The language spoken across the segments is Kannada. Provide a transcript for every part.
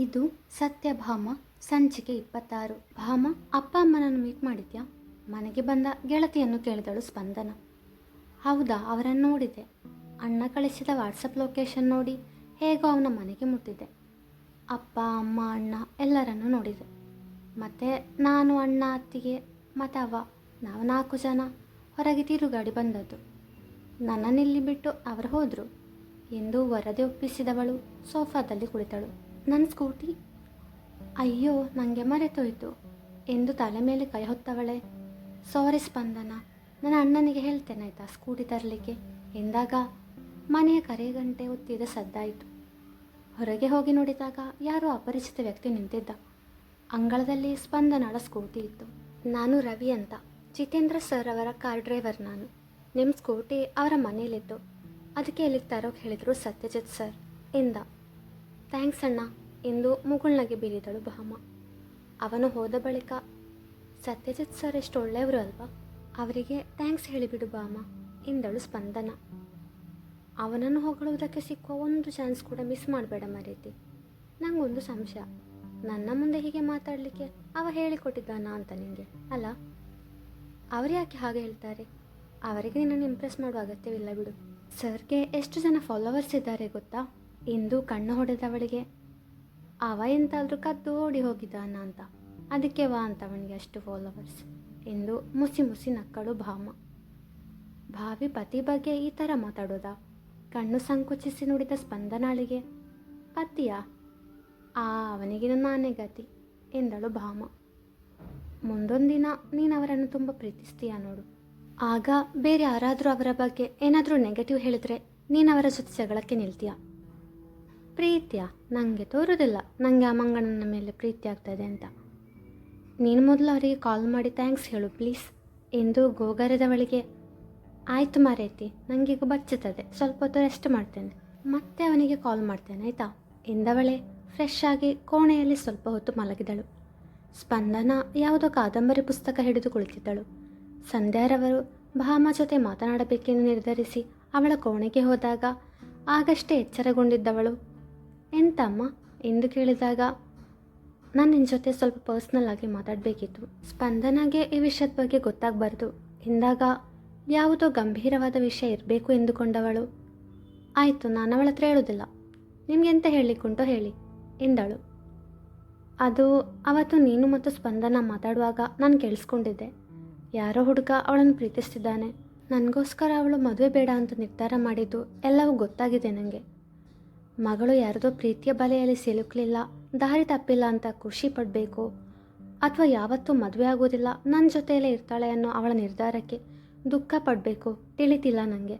ಇದು ಸತ್ಯಭಾಮ ಸಂಚಿಕೆ ಇಪ್ಪತ್ತಾರು. ಭಾಮ, ಅಪ್ಪ ಅಮ್ಮನನ್ನು ಮೀಟ್ ಮಾಡಿದ್ಯಾ? ಮನೆಗೆ ಬಂದ ಗೆಳತಿಯನ್ನು ಕೇಳಿದಳು ಸ್ಪಂದನ. ಹೌದಾ, ಅವರನ್ನು ನೋಡಿದೆ. ಅಣ್ಣ ಕಳಿಸಿದ ವಾಟ್ಸಪ್ ಲೊಕೇಶನ್ ನೋಡಿ, ಹೇಗೋ ಅವನ ಮನೆಗೆ ಮುಟ್ಟಿದ್ದೆ ಅಪ್ಪ, ಅಮ್ಮ, ಅಣ್ಣ ಎಲ್ಲರನ್ನು ನೋಡಿದೆ. ಮತ್ತು ನಾನು, ಅಣ್ಣ, ಅತ್ತಿಗೆ, ಮತ್ತು ಅವ, ನಾವು ನಾಲ್ಕು ಜನ ಹೊರಗೆ ತಿರುಗಾಡಿ ಬಂದದ್ದು. ನನ್ನನ್ನಿಲ್ಲಿ ಬಿಟ್ಟು ಅವರು ಹೋದರು. ಎಂದು ವರದಿ ಒಪ್ಪಿಸಿದವಳು, ಸೋಫಾದಲ್ಲಿ ಕುಳಿತಳು. ನನ್ನ ಸ್ಕೂಟಿ? ಅಯ್ಯೋ ನನಗೆ ಮರೆತೋಯ್ತು. ಎಂದು ತಲೆ ಮೇಲೆ ಕೈ ಹೊತ್ತವಳೆ. ಸಾರಿ ಸ್ಪಂದನ, ನನ್ನ ಅಣ್ಣನಿಗೆ ಹೇಳ್ತೇನೆ ಆಯ್ತಾ ಸ್ಕೂಟಿ ತರಲಿಕ್ಕೆ. ಎಂದಾಗ ಮನೆಯ ಕರೆ ಗಂಟೆ ಒತ್ತಿದ ಸದ್ದಾಯಿತು ಹೊರಗೆ ಹೋಗಿ ನೋಡಿದಾಗ ಯಾರೋ ಅಪರಿಚಿತ ವ್ಯಕ್ತಿ ನಿಂತಿದ್ದ. ಅಂಗಳದಲ್ಲಿ ಸ್ಪಂದನಾಳ ಸ್ಕೂಟಿ ಇತ್ತು. ನಾನು ರವಿ ಅಂತ. ಜಿತೇಂದ್ರ ಸರ್ ಅವರ ಕಾರ್ ಡ್ರೈವರ್ ನಾನು. ನಿಮ್ಮ ಸ್ಕೂಟಿ ಅವರ ಮನೇಲಿತ್ತು. ಅದಕ್ಕೆ ಇಲ್ಲಿಗೆ ತರೋಕೆ ಹೇಳಿದರು ಸತ್ಯಜಿತ್ ಸರ್ ಎಂದ. ಥ್ಯಾಂಕ್ಸ್ ಅಣ್ಣ ಎಂದು ಮುಗುಳ್ನಗೆ ಬೀರಿದಳು ಭಾಮ ಅವನು ಹೋದ ಬಳಿಕ, ಸತ್ಯಜಿತ್ ಸರ್ ಎಷ್ಟು ಒಳ್ಳೆಯವರು ಅಲ್ವಾ? ಅವರಿಗೆ ಥ್ಯಾಂಕ್ಸ್ ಹೇಳಿಬಿಡು ಭಾಮ ಎಂದಳು ಸ್ಪಂದನ. ಅವನನ್ನು ಹೊಗಳುವುದಕ್ಕೆ ಸಿಕ್ಕುವ ಒಂದು ಚಾನ್ಸ್ ಕೂಡ ಮಿಸ್ ಮಾಡಬೇಡ ಮರೀತಿ. ನನಗೊಂದು ಸಂಶಯ, ನನ್ನ ಮುಂದೆ ಹೀಗೆ ಮಾತಾಡಲಿಕ್ಕೆ ಅವ ಹೇಳಿಕೊಟ್ಟಿದ್ದಾನ ಅಂತ ನಿನಗೆ ಅಲ್ಲ? ಅವರು ಯಾಕೆ ಹಾಗೆ ಹೇಳ್ತಾರೆ? ಅವರಿಗೆ ನಿನ್ನನ್ನು ಇಂಪ್ರೆಸ್ ಮಾಡುವ ಅಗತ್ಯವಿಲ್ಲ ಬಿಡು. ಸರ್ಗೆ ಎಷ್ಟು ಜನ ಫಾಲೋವರ್ಸ್ ಇದ್ದಾರೆ ಗೊತ್ತಾ? ಎಂದು ಕಣ್ಣು ಹೊಡೆದವಳಿಗೆ, ಅವ ಎಂತಾದರೂ ಕದ್ದು ಓಡಿ ಹೋಗಿದ್ದಾನ ಅಂತ. ಅದಕ್ಕೆ ವಾ ಅಂತ ಅವನಿಗೆ ಅಷ್ಟು ಫಾಲೋವರ್ಸ್ ಎಂದು ಮುಸಿ ಮುಸಿ ನಕ್ಕಳು ಭಾಮ. ಭಾವಿ ಪತಿ ಬಗ್ಗೆ ಈ ಥರ ಮಾತಾಡೋದ? ಕಣ್ಣು ಸಂಕುಚಿಸಿ ನುಡಿದ ಸ್ಪಂದನಾಳಿಗೆ, ಪತಿಯ, ಆ ಅವನಿಗಿನ ನಾನೇ ಗತಿ ಎಂದಳು ಭಾಮ. ಮುಂದೊಂದಿನ ನೀನು ಅವರನ್ನು ತುಂಬ ಪ್ರೀತಿಸ್ತೀಯ ನೋಡು. ಆಗ ಬೇರೆ ಯಾರಾದರೂ ಅವರ ಬಗ್ಗೆ ಏನಾದರೂ ನೆಗೆಟಿವ್ ಹೇಳಿದ್ರೆ ನೀನು ಅವರ ಜೊತೆ ಜಗಳಕ್ಕೆ ನಿಲ್ತೀಯ? ಪ್ರೀತಿಯ? ನನಗೆ ತೋರೋದಿಲ್ಲ. ನನಗೆ ಆ ಮಂಗಣ್ಣನ ಮೇಲೆ ಪ್ರೀತಿ ಆಗ್ತದೆ ಅಂತ. ನೀನು ಮೊದಲು ಅವರಿಗೆ ಕಾಲ್ ಮಾಡಿ ಥ್ಯಾಂಕ್ಸ್ ಹೇಳು ಪ್ಲೀಸ್ ಎಂದು ಗೋಗರದವಳಿಗೆ, ಆಯಿತು ಮಾರೈತಿ ನನಗೀಗ ಬಚ್ಚುತ್ತದೆ. ಸ್ವಲ್ಪ ಹೊತ್ತು ರೆಸ್ಟ್ ಮಾಡ್ತೇನೆ. ಮತ್ತೆ ಅವನಿಗೆ ಕಾಲ್ ಮಾಡ್ತೇನೆ, ಆಯಿತಾ? ಎಂದವಳೆ ಫ್ರೆಶ್ ಆಗಿ ಕೋಣೆಯಲ್ಲಿ ಸ್ವಲ್ಪ ಹೊತ್ತು ಮಲಗಿದಳು. ಸ್ಪಂದನ ಯಾವುದೋ ಕಾದಂಬರಿ ಪುಸ್ತಕ ಹಿಡಿದು ಕುಳಿತಿದ್ದಳು. ಸಂಧ್ಯಾರವರು ಭಾಮ ಜೊತೆ ಮಾತನಾಡಬೇಕೆಂದು ನಿರ್ಧರಿಸಿ ಅವಳ ಕೋಣೆಗೆ ಹೋದಾಗ ಆಗಷ್ಟೇ ಎಚ್ಚರಗೊಂಡಿದ್ದವಳು ಎಂತಮ್ಮ? ಎಂದು ಕೇಳಿದಾಗ, ನಾನು ನಿನ್ನ ಜೊತೆ ಸ್ವಲ್ಪ ಪರ್ಸ್ನಲ್ ಆಗಿ ಮಾತಾಡಬೇಕಿತ್ತು. ಸ್ಪಂದನಾಗೆ ಈ ವಿಷಯದ ಬಗ್ಗೆ ಗೊತ್ತಾಗಬಾರ್ದು. ಎಂದಾಗ ಯಾವುದೋ ಗಂಭೀರವಾದ ವಿಷಯ ಇರಬೇಕು ಎಂದುಕೊಂಡವಳು. ಆಯಿತು, ನಾನು ಅವಳ ಹತ್ರ ಹೇಳೋದಿಲ್ಲ. ನಿಮ್ಗೆ ಎಂತ ಹೇಳಲಿಕ್ಕುಂಟೋ ಹೇಳಿ, ಎಂದಳು. ಅದು ಅವತ್ತು ನೀನು ಮತ್ತು ಸ್ಪಂದನ ಮಾತಾಡುವಾಗ ನಾನು ಕೇಳಿಸ್ಕೊಂಡಿದ್ದೆ. ಯಾರೋ ಹುಡುಗ ಅವಳನ್ನು ಪ್ರೀತಿಸ್ತಿದ್ದಾನೆ. ನನಗೋಸ್ಕರ ಅವಳು ಮದುವೆ ಬೇಡ ಅಂತ ನಿರ್ಧಾರ ಮಾಡಿದ್ದು ಎಲ್ಲವೂ ಗೊತ್ತಾಗಿದೆ ನನಗೆ ಮಗಳು ಯಾರದೋ ಪ್ರೀತಿಯ ಬಲೆಯಲ್ಲಿ ಸಿಲುಕಲಿಲ್ಲ, ದಾರಿ ತಪ್ಪಿಲ್ಲ ಅಂತ ಖುಷಿ ಪಡಬೇಕು. ಅಥವಾ ಯಾವತ್ತೂ ಮದುವೆ ಆಗೋದಿಲ್ಲ ನನ್ನ ಜೊತೆಯಲ್ಲೇ ಇರ್ತಾಳೆ ಅನ್ನೋ ಅವಳ ನಿರ್ಧಾರಕ್ಕೆ ದುಃಖ ಪಡಬೇಕು, ತಿಳಿತಿಲ್ಲ ನನಗೆ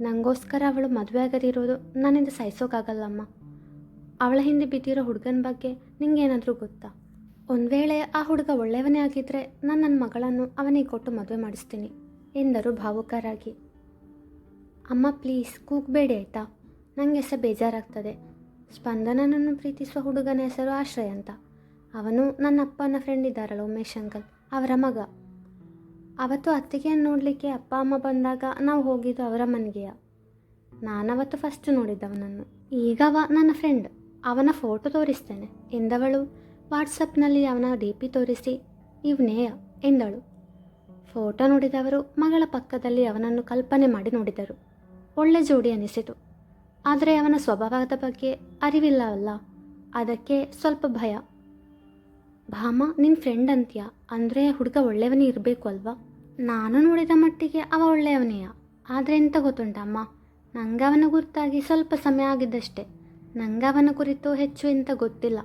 ನನಗೋಸ್ಕರ ಅವಳು ಮದುವೆ ಆಗದಿರೋದು ನನ್ನಿಂದ ಸಹಿಸೋಕ್ಕಾಗಲ್ಲಮ್ಮ ಅವಳ ಹಿಂದೆ ಬಿದ್ದಿರೋ ಹುಡುಗನ ಬಗ್ಗೆ ನಿಂಗೇನಾದರೂ ಗೊತ್ತಾ? ಒಂದು ವೇಳೆ ಆ ಹುಡುಗ ಒಳ್ಳೆಯವನೇ ಆಗಿದ್ದರೆ ನಾನು ನನ್ನ ಮಗಳನ್ನು ಅವನಿಗೆ ಕೊಟ್ಟು ಮದುವೆ ಮಾಡಿಸ್ತೀನಿ, ಎಂದರು ಭಾವುಕರಾಗಿ. ಅಮ್ಮ, ಪ್ಲೀಸ್ ಕೂಗಬೇಡಿ ಆಯಿತಾ? ನನಗೆ ಸಹ ಬೇಜಾರಾಗ್ತದೆ. ಸ್ಪಂದನನನ್ನು ಪ್ರೀತಿಸುವ ಹುಡುಗನ ಹೆಸರು ಆಶ್ರಯ ಅಂತ. ಅವನು ನನ್ನ ಅಪ್ಪನ ಫ್ರೆಂಡ್ ಇದ್ದಾರಲ್ಲ ಉಮೇಶ್ ಅಂಕಲ್, ಅವರ ಮಗ. ಅವತ್ತು ಅತ್ತಿಗೆಯನ್ನು ನೋಡಲಿಕ್ಕೆ ಅಪ್ಪ, ಅಮ್ಮ ಬಂದಾಗ ನಾವು ಹೋಗಿದ್ದು ಅವರ ಮನೆಗೆಯ? ನಾನವತ್ತು ಫಸ್ಟ್ ನೋಡಿದ್ದವನನ್ನು. ಈಗವ ನನ್ನ ಫ್ರೆಂಡ್ ಅವನ ಫೋಟೋ ತೋರಿಸ್ತೇನೆ, ಎಂದವಳು. ವಾಟ್ಸಪ್ನಲ್ಲಿ ಅವನ ಡಿ ಪಿ ತೋರಿಸಿ ಇವನೇಯ ಎಂದಳು. ಫೋಟೋ ನೋಡಿದವರು ಮಗಳ ಪಕ್ಕದಲ್ಲಿ ಅವನನ್ನು ಕಲ್ಪನೆ ಮಾಡಿ ನೋಡಿದರು. ಒಳ್ಳೆ ಜೋಡಿ ಅನಿಸಿತು. ಆದರೆ ಅವನ ಸ್ವಭಾವದ ಬಗ್ಗೆ ಅರಿವಿಲ್ಲವಲ್ಲ. ಅದಕ್ಕೆ ಸ್ವಲ್ಪ ಭಯ. ಭಾಮ ನಿನ್ನ ಫ್ರೆಂಡ್ ಅಂತೀಯ? ಅಂದರೆ ಹುಡುಗ ಒಳ್ಳೆಯವನೇ ಇರಬೇಕು ಅಲ್ವಾ? ನಾನು ನೋಡಿದ ಮಟ್ಟಿಗೆ ಅವ ಒಳ್ಳೆಯವನೆಯ? ಆದರೆ ಎಂತ ಗೊತ್ತುಂಟಮ್ಮ ನಂಗೆ ಅವನ ಗುರುತಾಗಿ ಸ್ವಲ್ಪ ಸಮಯ ಆಗಿದ್ದಷ್ಟೇ. ನಂಗೆ ಅವನ ಕುರಿತು ಹೆಚ್ಚು ಎಂತ ಗೊತ್ತಿಲ್ಲ.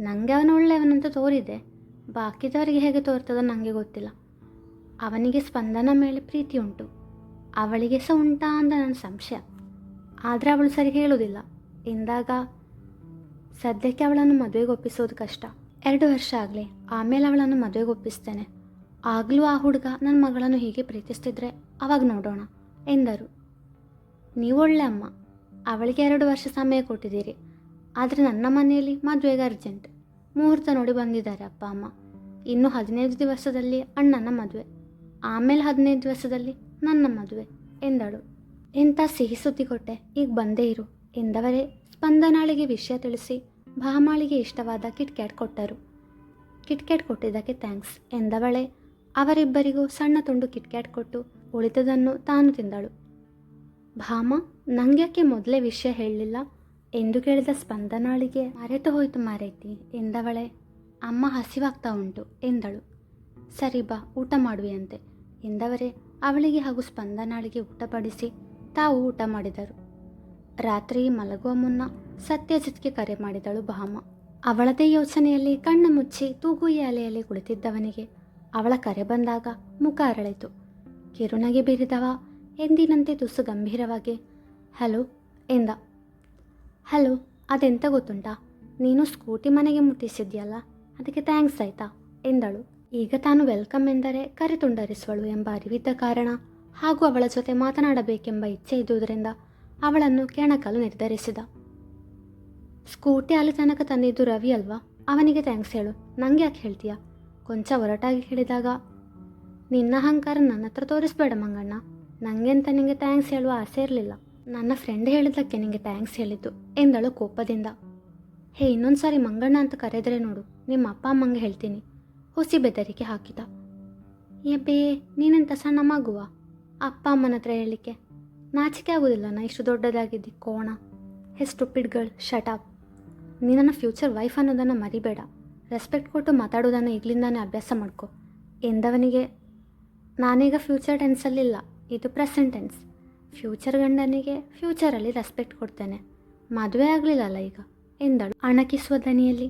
ನನಗೆ ಅವನ ಒಳ್ಳೆಯವನಂತ ತೋರಿದೆ. ಬಾಕಿದವರಿಗೆ ಹೇಗೆ ತೋರ್ತದೋ ನನಗೆ ಗೊತ್ತಿಲ್ಲ. ಅವನಿಗೆ ಸ್ಪಂದನ ಮೇಲೆ ಪ್ರೀತಿ ಉಂಟು. ಅವಳಿಗೆ ಸಹ ಉಂಟಾ ಅಂತ ನನ್ನ ಸಂಶಯ. ಆದರೆ ಅವಳು ಸರಿ ಹೇಳೋದಿಲ್ಲ. ಎಂದಾಗ ಸದ್ಯಕ್ಕೆ ಅವಳನ್ನು ಮದುವೆಗೆ ಒಪ್ಪಿಸೋದು ಕಷ್ಟ. ಎರಡು ವರ್ಷ ಆಗಲಿ, ಆಮೇಲೆ ಅವಳನ್ನು ಮದುವೆಗೆ ಒಪ್ಪಿಸ್ತೇನೆ. ಆಗಲೂ ಆ ಹುಡುಗ ನನ್ನ ಮಗಳನ್ನು ಹೀಗೆ ಪ್ರೀತಿಸ್ತಿದ್ರೆ ಅವಾಗ ನೋಡೋಣ, ಎಂದರು. ನೀವು ಒಳ್ಳೆ ಅಮ್ಮ. ಅವಳಿಗೆ ಎರಡು ವರ್ಷ ಸಮಯ ಕೊಟ್ಟಿದ್ದೀರಿ. ಆದರೆ ನನ್ನ ಮನೆಯಲ್ಲಿ ಮದುವೆಗೆ ಅರ್ಜೆಂಟ್ ಮುಹೂರ್ತ ನೋಡಿ ಬಂದಿದ್ದಾರೆ ಅಪ್ಪ, ಅಮ್ಮ. ಇನ್ನು ಹದಿನೈದು ದಿವಸದಲ್ಲಿ ಅಣ್ಣನ ಮದುವೆ. ಆಮೇಲೆ ಹದಿನೈದು ದಿವಸದಲ್ಲಿ ನನ್ನ ಮದುವೆ, ಎಂದಳು. ಎಂಥ ಸಿಹಿ ಸುದ್ದಿ ಕೊಟ್ಟೆ? ಈಗ ಬಂದೇ ಇರು. ಎಂದವರೇ, ಸ್ಪಂದನಾಳಿಗೆ ವಿಷಯ ತಿಳಿಸಿ, ಭಾಮಾಳಿಗೆ ಇಷ್ಟವಾದ ಕಿಟ್ಕ್ಯಾಟ್ ಕೊಟ್ಟರು. ಕಿಟ್ಕ್ಯಾಟ್ ಕೊಟ್ಟಿದ್ದಕ್ಕೆ ಥ್ಯಾಂಕ್ಸ್ ಎಂದವಳೆ, ಅವರಿಬ್ಬರಿಗೂ ಸಣ್ಣ ತುಂಡು ಕಿಟ್ಕ್ಯಾಟ್ ಕೊಟ್ಟು ಉಳಿದದನ್ನು ತಾನು ತಿಂದಳು. ಭಾಮ, ನಂಗ್ಯಾಕೆ ಮೊದಲೇ ವಿಷಯ ಹೇಳಲಿಲ್ಲ? ಎಂದು ಕೇಳಿದ ಸ್ಪಂದನಾಳಿಗೆ, ಮರೆತು ಹೋಯಿತು ಮಾರೈತಿ ಎಂದವಳೆ, ಅಮ್ಮ ಹಸಿವಾಗ್ತಾ ಉಂಟು ಎಂದಳು. ಸರಿ ಬಾ, ಊಟ ಮಾಡುವೆಯಂತೆ ಎಂದವರೇ, ಅವಳಿಗೆ ಹಾಗೂ ಸ್ಪಂದನಾಳಿಗೆ ಊಟ ಬಡಿಸಿ ತಾವು ಊಟ ಮಾಡಿದರು. ರಾತ್ರಿ ಮಲಗುವ ಮುನ್ನ ಸತ್ಯಜಿತ್ಗೆ ಕರೆ ಮಾಡಿದಳು ಭಾಮ. ಅವಳದೇ ಯೋಚನೆಯಲ್ಲಿ ಕಣ್ಣು ಮುಚ್ಚಿ ತೂಗುಯ ಅಲೆಯಲ್ಲಿ ಕುಳಿತಿದ್ದವನಿಗೆ ಅವಳ ಕರೆ ಬಂದಾಗ ಮುಖ ಅರಳಿತು. ಕಿರುನಗೆ ಬೀರಿದವ ಎಂದಿನಂತೆ ತುಸು ಗಂಭೀರವಾಗಿ, ಹಲೋ ಎಂದ. ಹಲೋ, ಅದೆಂತ ಗೊತ್ತುಂಟ? ನೀನು ಸ್ಕೂಟಿ ಮನೆಗೆ ಮುಟ್ಟಿಸಿದ್ಯಲ್ಲ? ಅದಕ್ಕೆ ಥ್ಯಾಂಕ್ಸ್ ಆಯ್ತಾ? ಎಂದಳು. ಈಗ ತಾನು ವೆಲ್ಕಮ್ ಎಂದರೆ ಕರೆ ತುಂಡರಿಸುವಳು ಎಂಬ ಅರಿವಿದ್ದ ಕಾರಣ ಹಾಗೂ ಅವಳ ಜೊತೆ ಮಾತನಾಡಬೇಕೆಂಬ ಇಚ್ಛೆ ಇದ್ದುದರಿಂದ ಅವಳನ್ನು ಕೆಣಕಲು ನಿರ್ಧರಿಸಿದ. ಸ್ಕೂಟಿ ಅಲ್ಲಿ ತನಕ ತಂದಿದ್ದು ರವಿ ಅಲ್ವಾ? ಅವನಿಗೆ ಥ್ಯಾಂಕ್ಸ್ ಹೇಳು. ನಂಗೆ ಯಾಕೆ ಹೇಳ್ತೀಯಾ? ಕೊಂಚ ಒರಟಾಗಿ ಹೇಳಿದಾಗ, ನಿನ್ನ ಅಹಂಕಾರ ನನ್ನ ಹತ್ರ ತೋರಿಸ್ಬೇಡ ಮಂಗಣ್ಣ. ನನಗೆಂತ ನಿಂಗೆ ಥ್ಯಾಂಕ್ಸ್ ಹೇಳುವ ಆಸೆ ಇರಲಿಲ್ಲ. ನನ್ನ ಫ್ರೆಂಡ್ ಹೇಳಿದ್ದಕ್ಕೆ ನಿಂಗೆ ಥ್ಯಾಂಕ್ಸ್ ಹೇಳಿದ್ದು ಎಂದಳು ಕೋಪದಿಂದ. ಹೇ, ಇನ್ನೊಂದು ಸಾರಿ ಮಂಗಣ್ಣ ಅಂತ ಕರೆದರೆ ನೋಡು. ನಿಮ್ಮ ಅಪ್ಪ ಅಮ್ಮಂಗೆ ಹೇಳ್ತೀನಿ. ಹುಸಿ ಬೆದರಿಕೆ ಹಾಕಿದ. ಏಬೇ ನೀನೆಂತ ಸಣ್ಣ ಮಗುವ? ಅಪ್ಪ ಅಮ್ಮನ ಹತ್ರ ಹೇಳಲಿಕ್ಕೆ, ನಾಚಿಕೆ ಆಗೋದಿಲ್ಲ ನಾ ಇಷ್ಟು ದೊಡ್ಡದಾಗಿದ್ದಿ ಕೋಣ. ಹೇ ಸ್ಟುಪಿಡ್ಗಳು ಅಪ್ ನೀ ನನ್ನ ಫ್ಯೂಚರ್ ವೈಫ್ ಅನ್ನೋದನ್ನು ಮರಿಬೇಡ. ರೆಸ್ಪೆಕ್ಟ್ ಕೊಟ್ಟು ಮಾತಾಡೋದನ್ನು ಈಗಲಿಂದಾನೇ ಅಭ್ಯಾಸ ಮಾಡ್ಕೊ. ಎಂದವನಿಗೆ? ನಾನೀಗ ಫ್ಯೂಚರ್ ಟೆನ್ಸಲ್ಲಿಲ್ಲ ಇದು ಪ್ರೆಸೆಂಟ್ ಟೆನ್ಸ್ ಫ್ಯೂಚರ್ ಗಂಡನಿಗೆ ಫ್ಯೂಚರಲ್ಲಿ ರೆಸ್ಪೆಕ್ಟ್ ಕೊಡ್ತೇನೆ. ಮದುವೆ ಆಗಲಿಲ್ಲಲ್ಲ ಈಗ, ಎಂದಳು ಅಣಕಿಸುವ ದನಿಯಲ್ಲಿ.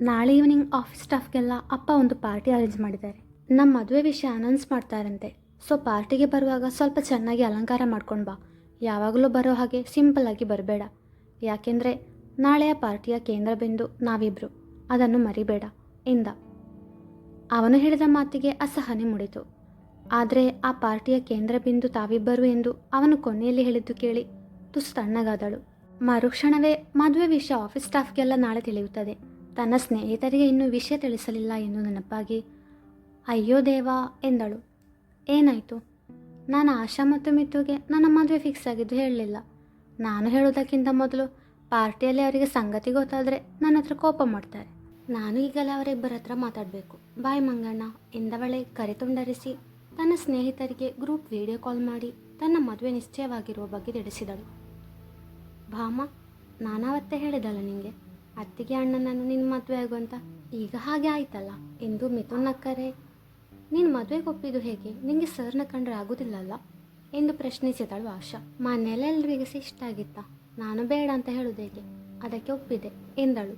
ನಾಳೆ ಈವ್ನಿಂಗ್ ಆಫೀಸ್ ಸ್ಟಾಫ್ಗೆಲ್ಲ ಅಪ್ಪ ಒಂದು ಪಾರ್ಟಿ ಅರೇಂಜ್ ಮಾಡಿದ್ದಾರೆ. ನಮ್ಮ ಮದುವೆ ವಿಷಯ ಅನೌನ್ಸ್ ಮಾಡ್ತಾರಂತೆ. ಸೊ ಪಾರ್ಟಿಗೆ ಬರುವಾಗ ಸ್ವಲ್ಪ ಚೆನ್ನಾಗಿ ಅಲಂಕಾರ ಮಾಡ್ಕೊಂಡು ಬಾ. ಯಾವಾಗಲೂ ಬರೋ ಹಾಗೆ ಸಿಂಪಲ್ಲಾಗಿ ಬರಬೇಡ. ಯಾಕೆಂದರೆ ನಾಳೆಯ ಪಾರ್ಟಿಯ ಕೇಂದ್ರ ಬಿಂದು ನಾವಿಬ್ರು. ಅದನ್ನು ಮರಿಬೇಡ, ಎಂದ. ಅವನು ಹೇಳಿದ ಮಾತಿಗೆ ಅಸಹನೆ ಮುಡಿತು. ಆದರೆ ಆ ಪಾರ್ಟಿಯ ಕೇಂದ್ರ ಬಿಂದು ತಾವಿಬ್ಬರು ಎಂದು ಅವನು ಕೊನೆಯಲ್ಲಿ ಹೇಳಿದ್ದು ಕೇಳಿ ತುಸು ತಣ್ಣಗಾದಳು. ಮರುಕ್ಷಣವೇ ಮದುವೆ ವಿಷಯ ಆಫೀಸ್ ಸ್ಟಾಫ್ಗೆಲ್ಲ ನಾಳೆ ತಿಳಿಯುತ್ತದೆ. ತನ್ನ ಸ್ನೇಹಿತರಿಗೆ ಇನ್ನೂ ವಿಷಯ ತಿಳಿಸಲಿಲ್ಲ ಎಂದು ನೆನಪಾಗಿ, ಅಯ್ಯೋ ದೇವಾ, ಎಂದಳು. ಏನಾಯಿತು? ನಾನು ಆಶಾ ಮತ್ತು ಮಿತುಗೆ ನನ್ನ ಮದುವೆ ಫಿಕ್ಸ್ ಆಗಿದ್ದು ಹೇಳಲಿಲ್ಲ. ನಾನು ಹೇಳೋದಕ್ಕಿಂತ ಮೊದಲು ಪಾರ್ಟಿಯಲ್ಲಿ ಅವರಿಗೆ ಸಂಗತಿ ಗೊತ್ತಾದರೆ ನನ್ನ ಹತ್ರ ಕೋಪ ಮಾಡ್ತಾರೆ. ನಾನು ಈಗಲೇ ಅವರಿಬ್ಬರ ಹತ್ರ ಮಾತಾಡಬೇಕು. ಬಾಯ್ ಮಂಗಣ್ಣ ಎಂದವಳೆ ಕರೆ ತುಂಡರಿಸಿ ತನ್ನ ಸ್ನೇಹಿತರಿಗೆ ಗ್ರೂಪ್ ವಿಡಿಯೋ ಕಾಲ್ ಮಾಡಿ ತನ್ನ ಮದುವೆ ನಿಶ್ಚಯವಾಗಿರುವ ಬಗ್ಗೆ ತಿಳಿಸಿದಳು. ಭಾಮ ನಾನಾವತ್ತೇ ಹೇಳಿದಲ್ಲ ನಿಂಗೆ, ಅತ್ತಿಗೆ ಅಣ್ಣನನ್ನು ನಿನ್ನ ಮದುವೆ ಆಗುವಂತ? ಈಗ ಹಾಗೆ ಆಯ್ತಲ್ಲ. ಎಂದು ಮಿಥುನ್ ನಕ್ಕರೆ ನೀನು ಮದುವೆಗೆ ಒಪ್ಪಿದ್ದು ಹೇಗೆ? ನಿಂಗೆ ಸರ್ನ ಕಂಡ್ರೆ ಆಗೋದಿಲ್ಲಲ್ಲ? ಎಂದು ಪ್ರಶ್ನಿಸಿದಳು ಆಶಾ. ಮನೆಯಲ್ಲೆಲ್ಲರಿಗೆ ಇಷ್ಟ ಆಗಿತ್ತ? ನಾನು ಬೇಡ ಅಂತ ಹೇಳುವುದೇಗೆ ಅದಕ್ಕೆ ಒಪ್ಪಿದೆ, ಎಂದಳು.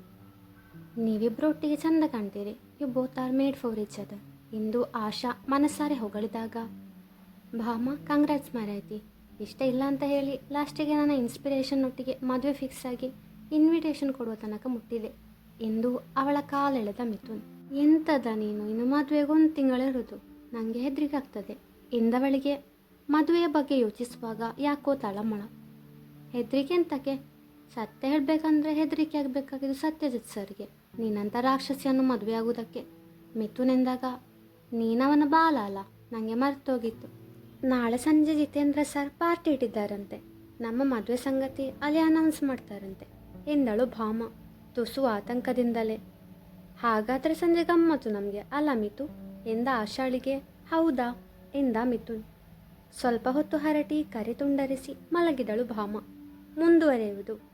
ನೀವಿಬ್ಬರು ಒಟ್ಟಿಗೆ ಚಂದ ಕಾಣ್ತೀರಿ. You both are made for each other ಎಂದು ಆಶಾ ಮನಸ್ಸಾರೆ ಹೊಗಳಿದಾಗ. ಭಾಮ ಕಂಗ್ರಾಟ್ಸ್ ಮಾರಾಯ್ತಿ. ಇಷ್ಟ ಇಲ್ಲ ಅಂತ ಹೇಳಿ ಲಾಸ್ಟಿಗೆ ನನ್ನ ಇನ್ಸ್ಪಿರೇಷನ್ ಒಟ್ಟಿಗೆ ಮದುವೆ ಫಿಕ್ಸ್ ಆಗಿ ಇನ್ವಿಟೇಷನ್ ಕೊಡುವ ತನಕ ಮುಟ್ಟಿದೆ. ಎಂದು ಅವಳ ಕಾಲೆಳೆದ ಮಿಥುನ್ ಎಂಥದ ನೀನು? ಇನ್ನು ಮದುವೆಗೊಂದು ತಿಂಗಳಿರುವುದು ನನಗೆ ಹೆದರಿಕೆ ಆಗ್ತದೆ ಎಂದವಳಿಗೆ ಮದುವೆಯ ಬಗ್ಗೆ ಯೋಚಿಸುವಾಗ ಯಾಕೋ ತಳಮಳ. ಹೆದರಿಕೆ ಎಂತಕ್ಕೆ ಸತ್ಯ ಹೇಳಬೇಕಂದ್ರೆ ಹೆದರಿಕೆ ಆಗಬೇಕಾಗಿದ್ದು ಸತ್ಯಜಿತ್ ಸರ್ಗೆ. ನೀನಂತ ರಾಕ್ಷಸಿಯನ್ನು ಮದುವೆ ಆಗುವುದಕ್ಕೆ ಮಿಥುನ್ ಎಂದಾಗ ನೀನವನ ಬಾಲ ಅಲ್ಲ ನನಗೆ ಮರ್ತೋಗಿತ್ತು. ನಾಳೆ ಸಂಜೆ ಜಿತೇಂದ್ರ ಸರ್ ಪಾರ್ಟಿ ಇಟ್ಟಿದ್ದಾರಂತೆ. ನಮ್ಮ ಮದುವೆ ಸಂಗತಿ ಅಲ್ಲಿ ಅನೌನ್ಸ್ ಮಾಡ್ತಾರಂತೆ, ಎಂದಳು ಭಾಮ. ತುಸು ಆತಂಕದಿಂದಲೇ. ಹಾಗಾದರೆ ಸಂಜೆ ಗಮ್ಮತ್ತು ನಮಗೆ, ಅಲ್ಲ ಮಿತು ಎಂದ ಆಶಾಳಿಗೆ ಹೌದಾ? ಎಂದ ಮಿಥುನ್. ಸ್ವಲ್ಪ ಹೊತ್ತು ಹರಟಿ ಕರೆ ತುಂಡರಿಸಿ ಮಲಗಿದಳು ಭಾಮ. ಮುಂದುವರೆಯುವುದು.